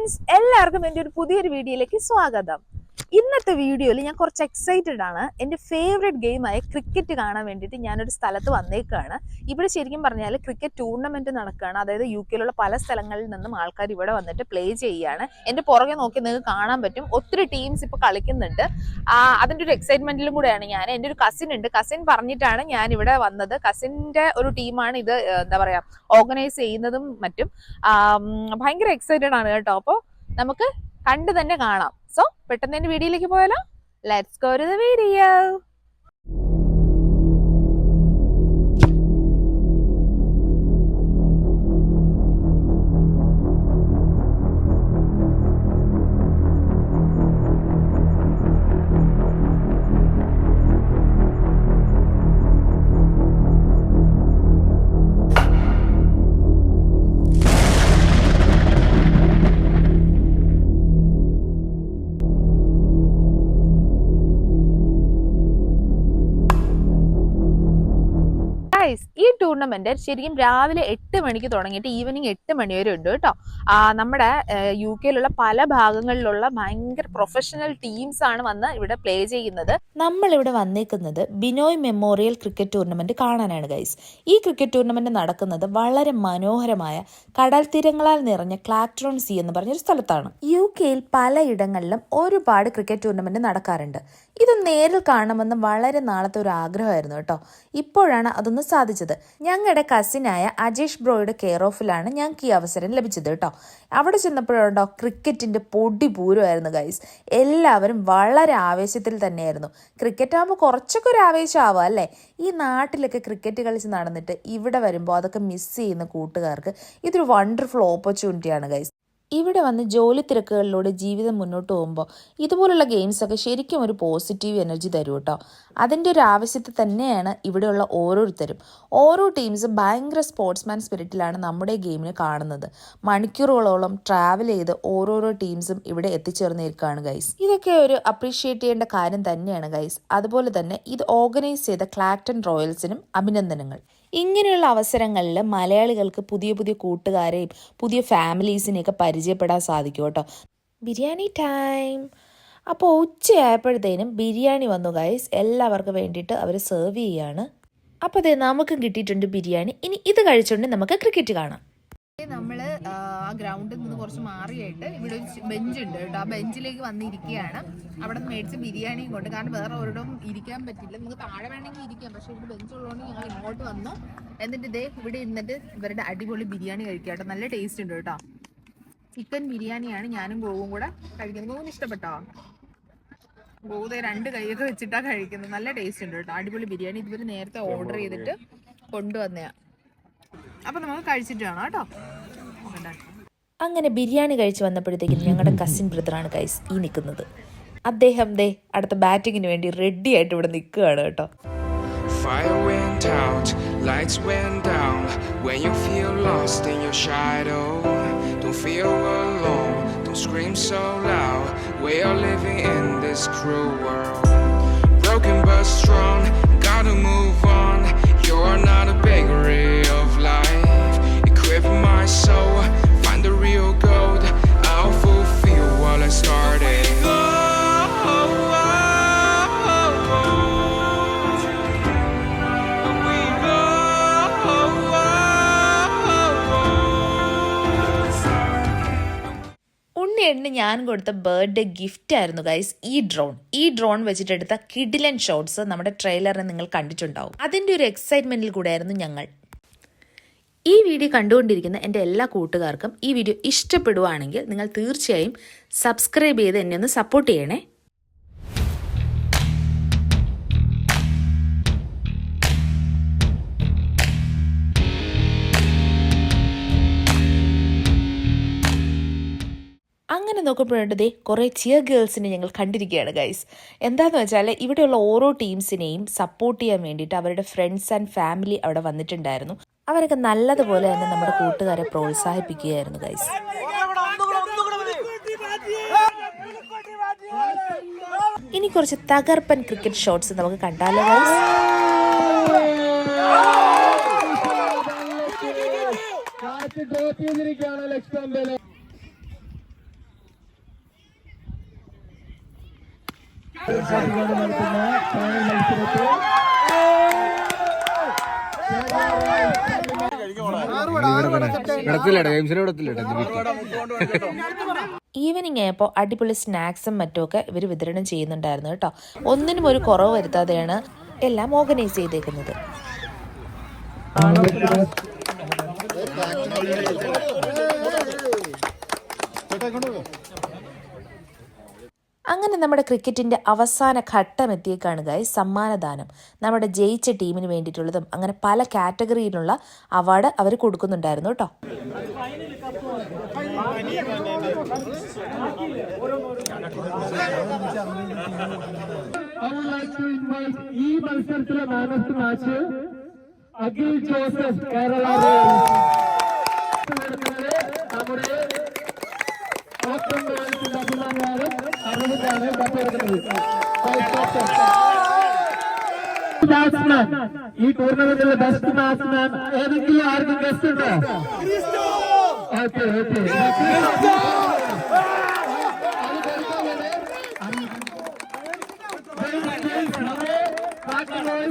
Friends എല്ലാവർക്കും എന്റെ ഒരു പുതിയൊരു വീഡിയോയിലേക്ക് സ്വാഗതം. ഇന്നത്തെ വീഡിയോയിൽ ഞാൻ കുറച്ച് എക്സൈറ്റഡ് ആണ്. എന്റെ ഫേവറേറ്റ് ഗെയിമായ ക്രിക്കറ്റ് കാണാൻ വേണ്ടിയിട്ട് ഞാനൊരു സ്ഥലത്ത് വന്നേക്കാണ്. ഇവിടെ ശരിക്കും പറഞ്ഞാൽ ക്രിക്കറ്റ് ടൂർണമെന്റ് നടക്കുകയാണ് അതായത് യു കെയിലുള്ള പല സ്ഥലങ്ങളിൽ നിന്നും ആൾക്കാർ ഇവിടെ വന്നിട്ട് പ്ലേ ചെയ്യുകയാണ് എന്റെ പുറകെ നോക്കി നിങ്ങൾക്ക് കാണാൻ പറ്റും. ഒത്തിരി ടീംസ് ഇപ്പോൾ കളിക്കുന്നുണ്ട്. അതിന്റെ ഒരു എക്സൈറ്റ്മെന്റിലും കൂടെയാണ് ഞാൻ. എന്റെ ഒരു കസിൻ ഉണ്ട്. കസിൻ പറഞ്ഞിട്ടാണ് ഞാൻ ഇവിടെ വന്നത്. കസിന്റെ ഒരു ടീമാണ് ഇത് എന്താ പറയുക ഓർഗനൈസ് ചെയ്യുന്നതും മറ്റും. ഭയങ്കര എക്സൈറ്റഡ് ആണ് കേട്ടോ. അപ്പോൾ നമുക്ക് കണ്ടു തന്നെ കാണാം. സോ പെട്ടെന്ന് എന്റെ വീഡിയോയിലേക്ക് പോയാലോ? Let's go to the video ഈ ടൂർണമെന്റ് ശരിക്കും രാവിലെ എട്ട് മണിക്ക് തുടങ്ങിയിട്ട് ഈവനിങ് എട്ട് മണി വരെ ഉണ്ട് കേട്ടോ. നമ്മുടെ യു കെയിലുള്ള പല ഭാഗങ്ങളിലുള്ള ഭയങ്കര പ്രൊഫഷണൽ ടീംസ് ആണ് വന്ന് ഇവിടെ പ്ലേ ചെയ്യുന്നത്. നമ്മൾ ഇവിടെ വന്നേക്കുന്നത് ബിനോയ് മെമ്മോറിയൽ ക്രിക്കറ്റ് ടൂർണമെന്റ് കാണാനാണ് ഗൈസ് ഈ ക്രിക്കറ്റ് ടൂർണമെന്റ് നടക്കുന്നത് വളരെ മനോഹരമായ കടൽ തീരങ്ങളാൽ നിറഞ്ഞ ക്ലാക്ട്രോൺ സി എന്ന് പറഞ്ഞൊരു സ്ഥലത്താണ്. യു കെയിൽ പലയിടങ്ങളിലും ഒരുപാട് ക്രിക്കറ്റ് ടൂർണമെന്റ് നടക്കാറുണ്ട്. ഇത് നേരിൽ കാണണമെന്ന് വളരെ നാളത്തെ ഒരു ആഗ്രഹമായിരുന്നു കേട്ടോ. ഇപ്പോഴാണ് അതൊന്ന് സാധിച്ചത്. ഞങ്ങളുടെ കസിനായ അജേഷ് ബ്രോയുടെ കെയർ ഓഫിലാണ് ഞങ്ങൾക്ക് ഈ അവസരം ലഭിച്ചത് കേട്ടോ. അവിടെ ചെന്നപ്പോഴുണ്ടോ? ക്രിക്കറ്റിന്റെ പൊടി പൂരമായിരുന്നു ഗൈസ് എല്ലാവരും വളരെ ആവേശത്തിൽ തന്നെയായിരുന്നു. ക്രിക്കറ്റ് ആകുമ്പോൾ കുറച്ചൊക്കെ ഒരു ആവേശമാവുക അല്ലേ? ഈ നാട്ടിലൊക്കെ ക്രിക്കറ്റ് കളിച്ച് നടന്നിട്ട് ഇവിടെ വരുമ്പോൾ അതൊക്കെ മിസ് ചെയ്യുന്ന കൂട്ടുകാർക്ക് ഇതൊരു വണ്ടർഫുൾ ഓപ്പർച്യൂണിറ്റിയാണ് ഗൈസ് ഇവിടെ വന്ന് ജോലി തിരക്കുകളിലൂടെ ജീവിതം മുന്നോട്ട് പോകുമ്പോൾ ഇതുപോലുള്ള ഗെയിംസൊക്കെ ശരിക്കും ഒരു പോസിറ്റീവ് എനർജി തരും കേട്ടോ. അതിന്റെ ഒരു ആവശ്യത്തെ തന്നെയാണ് ഇവിടെയുള്ള ഓരോരുത്തരും. ഓരോ ടീംസും ഭയങ്കര സ്പോർട്സ്മാൻ സ്പിരിറ്റിലാണ് നമ്മുടെ ഗെയിമിനെ കാണുന്നത്. മണിക്കൂറുകളോളം ട്രാവൽ ചെയ്ത് ഓരോരോ ടീംസും ഇവിടെ എത്തിച്ചേർന്നിരിക്കുകയാണ് ഗൈസ് ഇതൊക്കെ ഒരു അപ്രീഷിയേറ്റ് ചെയ്യേണ്ട കാര്യം തന്നെയാണ് ഗൈസ് അതുപോലെ തന്നെ ഇത് ഓർഗനൈസ് ചെയ്ത ക്ലാക്ടൺ റോയൽസിനും അഭിനന്ദനങ്ങൾ. ഇങ്ങനെയുള്ള അവസരങ്ങളിൽ മലയാളികൾക്ക് പുതിയ പുതിയ കൂട്ടുകാരെയും പുതിയ ഫാമിലീസിനെയൊക്കെ പരിചയപ്പെടാൻ സാധിക്കും കേട്ടോ. ബിരിയാണി ടൈം. അപ്പോൾ ഉച്ചയായപ്പോഴത്തേനും ബിരിയാണി വന്നു ഗൈസ് എല്ലാവർക്കും വേണ്ടിയിട്ട് അവർ സെർവ് ചെയ്യാണ്. അപ്പോൾ അതെ നമുക്കും കിട്ടിയിട്ടുണ്ട് ബിരിയാണി. ഇനി ഇത് കഴിച്ചുകൊണ്ട് നമുക്ക് ക്രിക്കറ്റ് കാണാം. നമ്മൾ ആ ഗ്രൗണ്ടിൽ നിന്ന് കുറച്ച് മാറിയായിട്ട് ഇവിടെ ഒരു ബെഞ്ച് ഉണ്ട് കേട്ടോ. ആ ബെഞ്ചിലേക്ക് വന്നിരിക്കുകയാണ്. അവിടെ നിന്ന് മേടിച്ച ബിരിയാണിയും കൊണ്ട്. കാരണം വേറെ ഒരിടവും ഇരിക്കാൻ പറ്റില്ല. നമുക്ക് താഴെ വേണമെങ്കിൽ ഇരിക്കാം. പക്ഷെ ഇവിടെ ബെഞ്ച് ഉള്ളതുകൊണ്ട് ഞങ്ങൾ ഇങ്ങോട്ട് വന്നു. എന്നിട്ട് ഇതേ ഇവിടെ ഇരുന്നിട്ട് ഇവരുടെ അടിപൊളി ബിരിയാണി കഴിക്കാം കേട്ടോ. നല്ല ടേസ്റ്റ് ഉണ്ട് കേട്ടോ. ചിക്കൻ ബിരിയാണിയാണ് ഞാനും ഗോവും കൂടെ കഴിക്കുന്നത്. ഗോവിന് ഇഷ്ടപ്പെട്ടോ? ഗോവുതെ രണ്ട് കൈയൊക്കെ വെച്ചിട്ടാ കഴിക്കുന്നത്. നല്ല ടേസ്റ്റ് ഉണ്ട് കേട്ടോ. അടിപൊളി ബിരിയാണി. ഇതുവരെ നേരത്തെ ഓർഡർ ചെയ്തിട്ട് കൊണ്ടുവന്നയാ. അപ്പൊ നമുക്ക് കഴിച്ചിട്ട് വേണം കേട്ടോ. അങ്ങനെ ബിരിയാണി കഴിച്ച് വന്നപ്പോഴത്തേക്കും ഞങ്ങളുടെ കസിൻ ബ്രദറാണ് ഗൈസ് ഈ നിൽക്കുന്നത് അദ്ദേഹം ദേ അടുത്ത ബാറ്റിങ്ങിന് വേണ്ടി റെഡി ആയിട്ട് ഇവിടെ നിൽക്കുകയാണ് കേട്ടോ Fire went out, lights went down. When you feel lost in your shadow, don't feel alone, don't scream so loud. We are living in this cruel world. ഞാൻ കൊടുത്ത ബർത്ത്ഡേ ഗിഫ്റ്റ് ആയിരുന്നു ഗൈസ് ഈ drone ഈ drone വെച്ചിട്ടെടുത്ത കിഡിലൻ shots നമ്മുടെ ട്രെയിലറിനെ നിങ്ങൾ കണ്ടിട്ടുണ്ടാവും. അതിന്റെ ഒരു എക്സൈറ്റ്മെന്റിൽ കൂടെയായിരുന്നു ഞങ്ങൾ. ഈ വീഡിയോ കണ്ടുകൊണ്ടിരിക്കുന്ന എന്റെ എല്ലാ കൂട്ടുകാർക്കും ഈ വീഡിയോ ഇഷ്ടപ്പെടുവാണെങ്കിൽ നിങ്ങൾ തീർച്ചയായും സബ്സ്ക്രൈബ് ചെയ്ത് എന്നെ ഒന്ന് സപ്പോർട്ട് ചെയ്യണേ. അങ്ങനെ നോക്കുമ്പോഴുണ്ട് ദേ കുറേ ചിയർ ഗേൾസിനെ ഞങ്ങൾ കണ്ടിരിക്കുകയാണ് ഗൈസ് എന്താന്ന് വെച്ചാൽ ഇവിടെയുള്ള ഓരോ ടീംസിനെയും സപ്പോർട്ട് ചെയ്യാൻ വേണ്ടിയിട്ട് അവരുടെ ഫ്രണ്ട്സ് ആൻഡ് ഫാമിലി അവിടെ വന്നിട്ടുണ്ടായിരുന്നു. അവരൊക്കെ നല്ലതുപോലെ തന്നെ നമ്മുടെ കൂട്ടുകാരെ പ്രോത്സാഹിപ്പിക്കുകയായിരുന്നു ഗൈസ് ഇനി കുറച്ച് തകർപ്പൻ ക്രിക്കറ്റ് ഷോട്ട്സ് നമുക്ക് കണ്ടാലോ ഗൈസ് ഡ്രോപ്പ് ചെയ്തിരിക്കുകയാണ് ഈവനിങ് ആയപ്പോൾ അടിപൊളി സ്നാക്സും മറ്റുമൊക്കെ ഇവർ വിതരണം ചെയ്യുന്നുണ്ടായിരുന്നു കേട്ടോ. ഒന്നിനും ഒരു കുറവ് വരുത്താതെയാണ് എല്ലാം ഓർഗനൈസ് ചെയ്തേക്കുന്നത്. അങ്ങനെ നമ്മുടെ ക്രിക്കറ്റിന്റെ അവസാന ഘട്ടം എത്തിയേക്കാണ് ഗായ് സമ്മാനദാനം. നമ്മുടെ ജയിച്ച ടീമിന് വേണ്ടിയിട്ടുള്ളതും അങ്ങനെ പല കാറ്റഗറിയിലുള്ള അവാർഡ് അവർ കൊടുക്കുന്നുണ്ടായിരുന്നു കേട്ടോ. I would like to invite ഈ മത്സരത്തിലെ man of the match Akhil Joseph Kerala നമ്മുടെ ഓപ്പൺ ഗോൾസിന്റെ അഭിമാനം അറുപതാണ് കപ്പെടുക്കുന്നത് ബാറ്റ്സ്മാൻ ഈ ടൂർണമെന്റിലെ ബെസ്റ്റ് ബാറ്റ്സ്മാൻ ഏതെങ്കിലും ആർക്കും ഗസ്റ്റ് ഉണ്ടോ? ഓക്കെ ഓക്കെ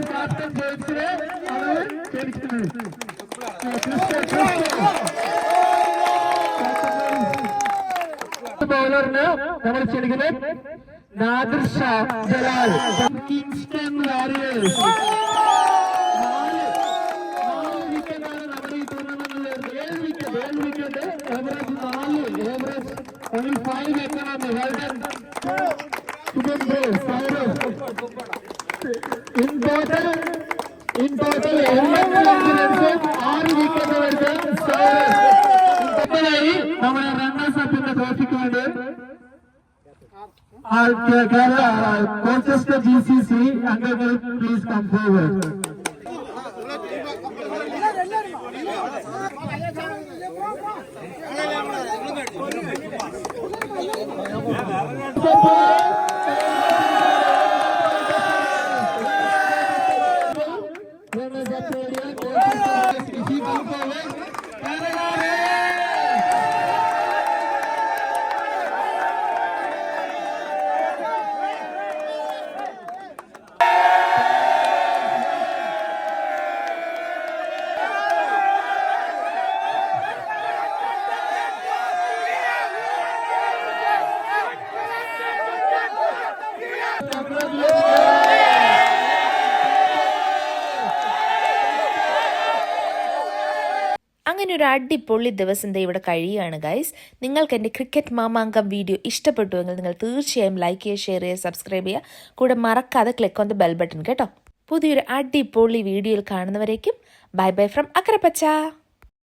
ക്യാപ്റ്റൻ ജയിച്ചിനെ അവർ ക്ഷണിക്കുന്നത് ബൗളറിന് നമ്മൾ ക്ഷണിക്കുന്നത് നാദിർ ഷാ ജലാൽ കിങ്സ്റ്റൺ വാരിയേഴ്സ് നാല് നാല് വിക്കറ്റാണ് നമ്മുടെ ഈ ടൂർണമെന്റിൽ ഏഴ് വിക്കറ്റ് ഏഴ് വിക്കറ്റ് ഏവറേജ് നാല് average only five economy I'll take care of Manchester GCC and they will please come forward. അങ്ങനെ ഒരു അടിപൊളി ദിവസം ദേ ഇവിടെ കഴിയുകയാണ് ഗൈസ് നിങ്ങൾക്ക് എന്റെ ക്രിക്കറ്റ് മാമാങ്കം വീഡിയോ ഇഷ്ടപ്പെട്ടുവെങ്കിൽ നിങ്ങൾ തീർച്ചയായും ലൈക്ക് ചെയ്യുക ഷെയർ ചെയ്യുക സബ്സ്ക്രൈബ് ചെയ്യുക. കൂടെ മറക്കാതെ click on the bell button കേട്ടോ. പുതിയൊരു അടിപൊളി വീഡിയോയിൽ കാണുന്നവരേക്കും ബൈ ബൈ ഫ്രം അക്കരപ്പച്ച.